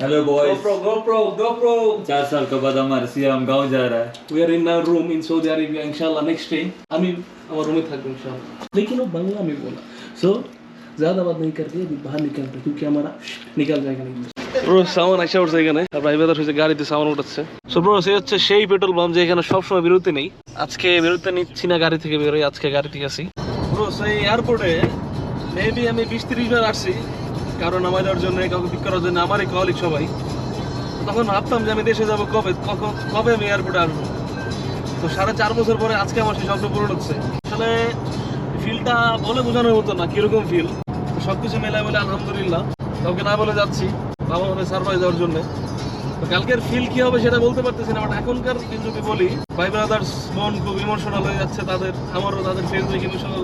Hello boys GoPro, GoPro, GoPro. चार साल के बाद हमारा सीएम गांव जा रहा है We are in our room in Saudi Arabia, inshallah. Next day, আমি আমার রুমে থাকবো इंशाल्लाह लेकिन वो बांग्ला में बोला सो ज्यादा बात नहीं करके अभी बाहर निकलते क्योंकि हमारा निकल जाएगा नहीं ব্রো সামান আইসা উঠছে এখানে আর ভাই বেদার হয়েছে গাড়িতে সামান উঠাচ্ছে সো ব্রো সে হচ্ছে সেই পেট্রোল পাম্প যে এখানে সবসময় বিরতি নেই আজকে বিরতি নিচ্ছি না গাড়ি থেকে বেরোই আজকে গাড়ি থেকে আসি ব্রো সেই এয়ারপোর্টে মেবি আমি বিশ তিরিশ বার আসছি কারণ আমার জন্য কাউকে পিক করার জন্য আমারই কলিগ সবাই। তখন ভাবতাম যে আমি দেশে যাব, কবে, কখন, কবে আমি এয়ারপোর্টে আসব। তো সাড়ে চার বছর পরে আজকে আমার সেই স্বপ্ন পূরণ হচ্ছে। আসলে ফিলটা বলে বোঝানোর মতো না, কীরকম ফিল সব কিছু মেলায় বলে আলহামদুলিল্লাহ, কাউকে না বলে যাচ্ছি, বাবা মনে সারপ্রাইজ দেওয়ার জন্য। তো কালকের ফিল কি হবে সেটা বলতে পারতেছি না বাট এখনকার যদি বলি, ভাই ব্রাদার্স মন খুব ইমোশনাল হয়ে যাচ্ছে, তাদের, আমারও তাদের ফেস দেখে ইমোশনাল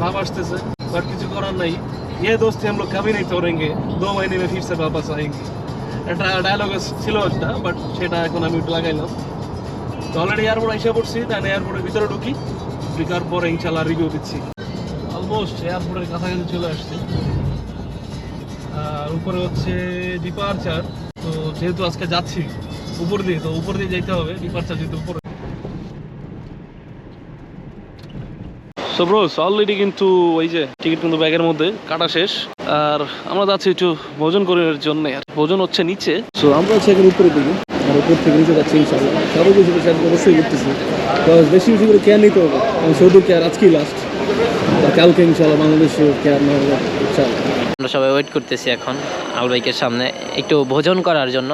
ভাব আসতেছে বাট কিছু করার নাই। ये दोस्ती हम लोग कभी नहीं तोड़ेंगे दो महीने में फिर से वापस आएंगे একটা ডায়লগ ছিল একটা বাট সেটা এখন আমি একটু লাগাইলাম তো অলরেডি এয়ারপোর্ট এসে পড়ছি তাই এয়ারপোর্টের ভিতরে ঢুকি ঢুকার পরে ইনশাল্লাহ রিভিউ দিচ্ছি অলমোস্ট এয়ারপোর্টের কাছাকাছি চলে আসছি আর উপরে হচ্ছে ডিপারচার তো যেহেতু আজকে যাচ্ছি উপর দিয়ে তো উপর দিয়ে যেতে হবে ডিপারচার যেহেতু উপরে সো ব্রোস অলরেডি কিন্তু ওই যে টিকিট কিন্তু ব্যাগের মধ্যে কাটা শেষ। আর আমরা যাচ্ছি একটু ভোজন করার জন্য। আর ভোজন হচ্ছে নিচে। সো আমরা হচ্ছে এখন উপরের দিকে। আর উপর থেকে নিচে যাচ্ছি কিছু অবশ্যই করতেছি। বেশি বেশি করে কেয়ার নিতে হবে। আমি সৌদির কেয়ার আজকেই লাস্ট কালকে ইনশাল্লাহ বাংলাদেশে কেয়ার নেওয়া হবে আমরা সবাই ওয়েট করতেছি এখন আউল বাইকের সামনে একটু ভোজন করার জন্য।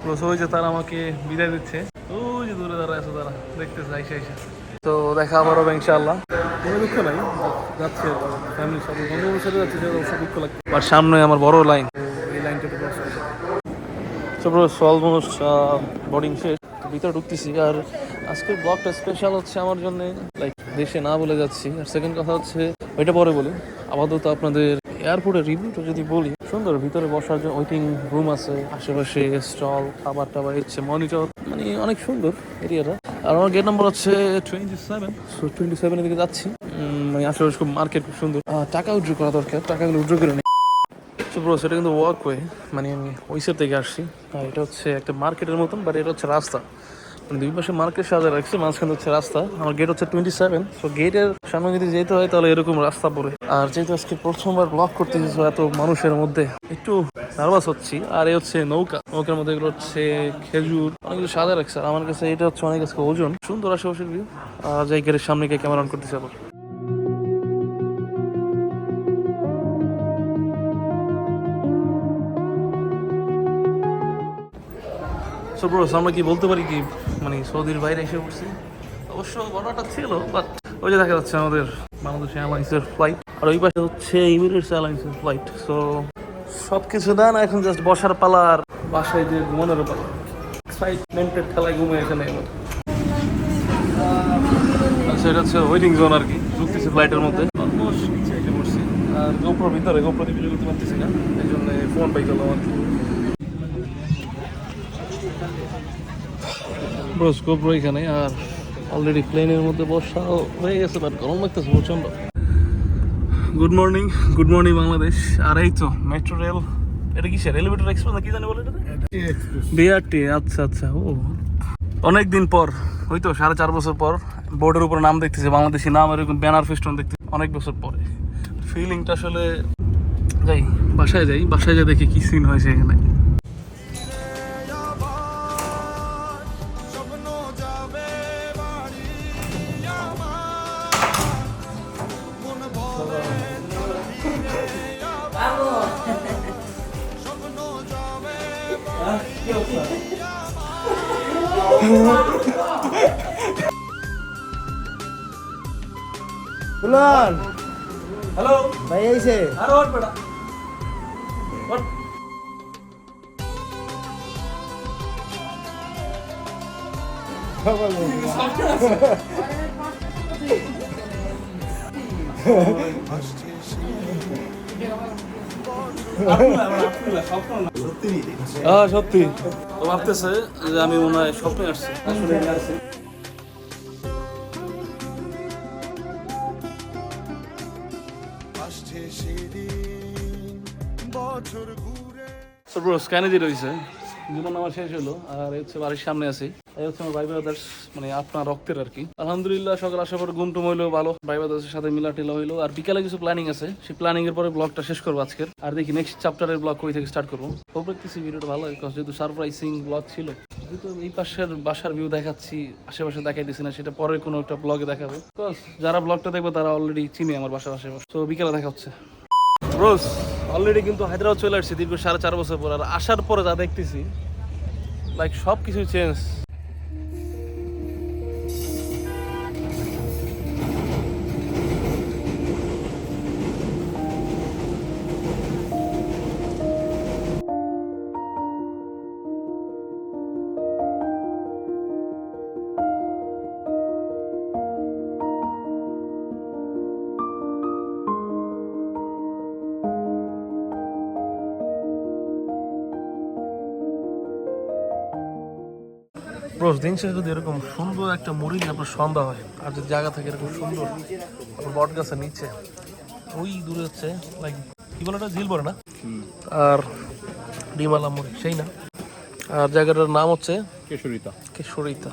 প্রসব হয়েছে তারা আমাকে বিদায় দিচ্ছে। ওই যে দূরে দাঁড়া আছে তারা। দেখতেছে আইসা আইসা। তো দেখা আবার হবে ইনশাআল্লাহ। কোনো দুঃখ নাই। যাচ্ছে ফ্যামিলির সাথে বন্ধুদের সাথে যাচ্ছে সেটা দুঃখ লাগছে। আর সামনে আমার বড় লাইন এই লাইনটা তো অলমোস্ট বোর্ডিং শেষ। ভিতরে ঢুকতেছি। আর আজকের ব্লগটা স্পেশাল হচ্ছে আমার জন্য। লাইক দেশে না বলে যাচ্ছি। আর সেকেন্ড কথা হচ্ছে ওইটা পরে বলি। আপাতত আপনাদের এয়ারপোর্টের রিভিউটা যদি বলি সুন্দর ভিতরে বসার জন্য ওয়েটিং রুম আছে। আশেপাশে স্টল খাবার টাবার হচ্ছে মনিটর মানে অনেক সুন্দর এরিয়াটা আর আমার গেট নাম্বার হচ্ছে টোয়েন্টি সেভেন সো টোয়েন্টি সেভেনের দিকে যাচ্ছি। মানে আশেপাশে খুব মার্কেট খুব সুন্দর। টাকা উইড্রো করা দরকার। টাকাগুলো উইড্রো করে নিই ব্রো সেটা কিন্তু ওয়াকওয়ে মানে আমি ওই সাইড থেকে আসছি। আর এটা হচ্ছে একটা মার্কেটের মতন বাট এটা হচ্ছে রাস্তা। মানে দুই পাশে মার্কেট সাজা রাখছে, মাঝখানে হচ্ছে রাস্তা। আমার গেট হচ্ছে টোয়েন্টি সেভেন সো গেটের সামনে যদি যেতে হয়, তাহলে এরকম রাস্তা পড়ে। আর যেহেতু আজকে প্রথমবার ব্লক করতেছি এত মানুষের মধ্যে একটু নার্ভাস হচ্ছি। আর এই হচ্ছে নৌকা। নৌকার মধ্যে এগুলো হচ্ছে খেজুর অনেক কিছু সাজা রাখছে। আর আমার কাছে এটা হচ্ছে অনেক আজকে ওজন। সুন্দর আশেপাশের ভিউ আর যাই গেটের সামনে গিয়ে ক্যামেরা অন করতে আবার। সো ব্রো আমরা কি বলতে পারি কি? মানে সৌদির বাইরে এসে পড়ছি। অবশ্য ঘটনাটা ছিল বাট ওই যে দেখা যাচ্ছে আমাদের বাংলাদেশ এয়ারলাইন্সের ফ্লাইট আর ওই পাশে হচ্ছে ইমিরেটস এয়ারলাইন্সের ফ্লাইট সো সব কিছু দেন এখন জাস্ট বসার পালা আর বাসায় যে ঘুমানোর পালা। এক্সাইটমেন্টের ঠেলায় ঘুমে এখানে আচ্ছা এটা হচ্ছে ওয়েটিং জোন আর কি, ঢুকতেছি ফ্লাইটের মধ্যে। অলমোস্ট নিচে এসে পড়ছি। আর গোপ্রো ভিতরে গোপ্রো দিয়ে ভিডিও করতে পারতেছি না, এই জন্য ফোন পাই গেলাম আর ব্রো এখানে আর অলরেডি প্লেনের মধ্যে বসা হয়ে গেছে বাট গরম লাগতেছে প্রচণ্ড good morning good morning Bangladesh আর এই তো মেট্রো রেল এটা কি স্যার এলিভেটর এক্সপ্রেস না কি জানি বলে এটা বিআরটি আচ্ছা আচ্ছা ও। অনেক দিন পর, ওই তো সাড়ে চার বছর পর বোর্ডের উপর নাম দেখতেছি, বাংলাদেশি নাম এরকম ব্যানার ফেস্টন দেখতে অনেক বছর পরে। ফিলিংটা আসলে, যাই, বাসায় যাই বাসায় যাই দেখি কি সিন হয়েছে এখানে। ফুলন হ্যালো ভাই আইছে আরে ওর বেটা ওর হ্যাঁ সত্যি। তো ভাবতেছে যে আমি মনে হয় স্বপ্নে আসছি। আসলে বছর ঘুরে। রয়েছে। জীবন আমার শেষ হলো, আর হচ্ছে বাড়ির সামনে আছি। এই হচ্ছে আমার ভাই ব্রাদার্স মানে আপনার রক্তের আর কি। আলহামদুলিল্লাহ, সকাল আসার পর ঘুম টুম হইল, ভালো। ভাই ব্রাদার্সের সাথে মিলা টিলা হইল। আর বিকালে কিছু প্ল্যানিং আছে। সেই প্ল্যানিং এর পরে ব্লগটা শেষ করব আজকের। আর দেখি নেক্সট চ্যাপ্টারের ব্লগ কই থেকে স্টার্ট করব। হোপ রাখতেছি ভিডিওটা ভালো হয় যেহেতু সারপ্রাইজিং ব্লগ ছিল, যেহেতু এই পাশের বাসার ভিউ দেখাচ্ছি, আশেপাশে দেখাই দিচ্ছি না, সেটা পরে কোনো একটা ব্লগে দেখাবো। যারা ব্লগটা দেখবে, তারা অলরেডি চিনে আমার বাসার আশেপাশে। তো বিকালে দেখা হচ্ছে। রোজ অলরেডি কিন্তু হায়দ্রাবাদ চলে আসছি, দীর্ঘ সাড়ে চার বছর পর, আর আসার পরে যা দেখতেছি লাইক সব কিছু চেঞ্জ রোজ দিন শেষে যদি এরকম সুন্দর একটা মুড়ি নিয়ে আপনার সন্ধ্যা হয় আর যদি জায়গা থাকে এরকম সুন্দর বট গাছের নিচে ওই দূরে হচ্ছে লাইক কি বলে ওটা? ঝিল বলে না? আর ডিমালা মুড়ি সেই না। আর জায়গাটার নাম হচ্ছে কেশরিতা। কেশরিতা।